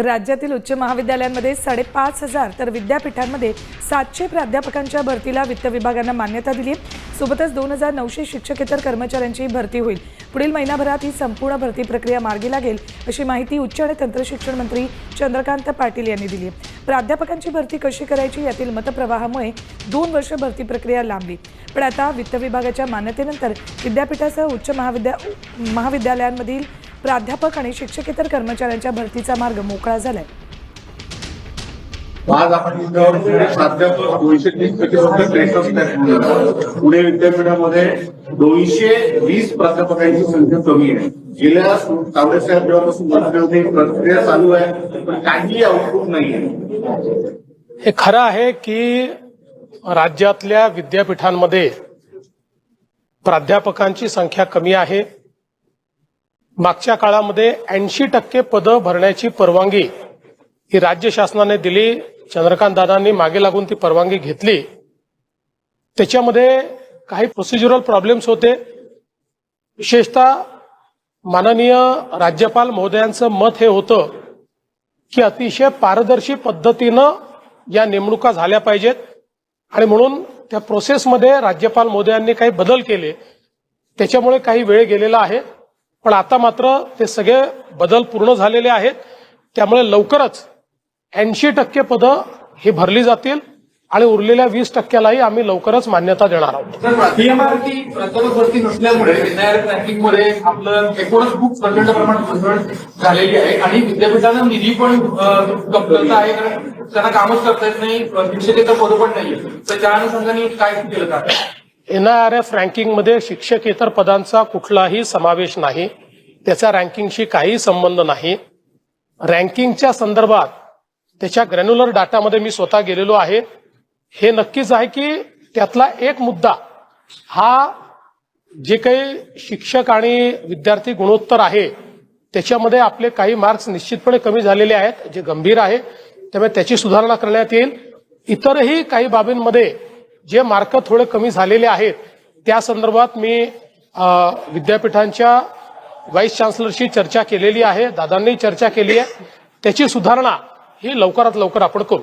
राज्यातील उच्च महाविद्यालयांमध्ये साडेपाच हजार तर विद्यापीठांमध्ये सातशे प्राध्यापकांच्या भरतीला वित्त विभागानं मान्यता दिली आहे. सोबतच दोन हजार नऊशे शिक्षकेतर कर्मचाऱ्यांची भरती होईल. पुढील महिनाभरात ही संपूर्ण भरती प्रक्रिया मार्गी लागेल अशी माहिती उच्च आणि तंत्रशिक्षण मंत्री चंद्रकांत पाटील यांनी दिली आहे. प्राध्यापकांची भरती कशी करायची यातील मतप्रवाहामुळे दोन वर्ष भरती प्रक्रिया लांबली. पण आता वित्त विभागाच्या मान्यतेनंतर विद्यापीठासह उच्च महाविद्या महाविद्यालयांमधील प्राध्यापक आणि शिक्षकेतर कर्मचाऱ्यांच्या भरतीचा मार्ग मोकळा झालाय. आज आपण प्राध्यापक दोनशे तीस फक्त त्रेसष्ट. पुणे विद्यापीठामध्ये दोनशे वीस प्राध्यापकांची संख्या कमी आहे. गेल्या तावडे साहेब जेव्हापासून प्रक्रिया चालू आहे पण काही आउटपुट नाहीये. हे खरं आहे की राज्यातल्या विद्यापीठांमध्ये प्राध्यापकांची संख्या कमी आहे. मागच्या काळामध्ये ऐंशी टक्के पदं भरण्याची परवानगी ही राज्य शासनाने दिली. चंद्रकांत दादांनी मागे लागून ती परवानगी घेतली. त्याच्यामध्ये काही प्रोसिज्युरल प्रॉब्लेम्स होते. विशेषतः माननीय राज्यपाल महोदयांचं मत हे होतं की अतिशय पारदर्शी पद्धतीनं या नेमणुका झाल्या पाहिजेत. आणि म्हणून त्या प्रोसेसमध्ये राज्यपाल महोदयांनी काही बदल केले. त्याच्यामुळे काही वेळ गेलेला आहे. पण आता मात्र ते सगळे बदल पूर्ण झालेले आहेत. त्यामुळे लवकरच ऐंशी टक्के पदं ही भरली जातील आणि उरलेल्या वीस टक्क्यालाही आम्ही लवकरच मान्यता देणार आहोत. भरती नसल्यामुळे एनआयआर रँकिंग आपलं एकूणच खूप प्रचंड प्रमाणात घसरण झालेली आहे. आणि विद्यापीठांना निधी पण कमतरता आहे कारण त्यांना कामच करता येत नाही शिक्षकेतर पद पण नाहीये तर त्या अनुषंगाने काय केलं जातं? एन आर एफ रँकिंगमध्ये शिक्षकेतर पदांचा कुठलाही समावेश नाही. त्याचा रँकिंगशी काही संबंध नाही. रँकिंगच्या संदर्भात त्याच्या ग्रॅन्युलर डाटामध्ये मी स्वतः गेलेलो आहे. हे नक्कीच आहे की त्यातला एक मुद्दा हा जे काही शिक्षक आणि विद्यार्थी गुणोत्तर आहे त्याच्यामध्ये आपले काही मार्क्स निश्चितपणे कमी झालेले आहेत जे गंभीर आहे. त्यामुळे त्याची सुधारणा करण्यात येईल. इतरही काही बाबींमध्ये जे मार्क थोडे कमी झालेले आहेत त्या संदर्भात मी विद्यापीठांच्या व्हाईस चान्सलरशी चर्चा केलेली आहे दादांनी चर्चा केली आहे. त्याची सुधारणा ही लवकरात लवकर आपण करू.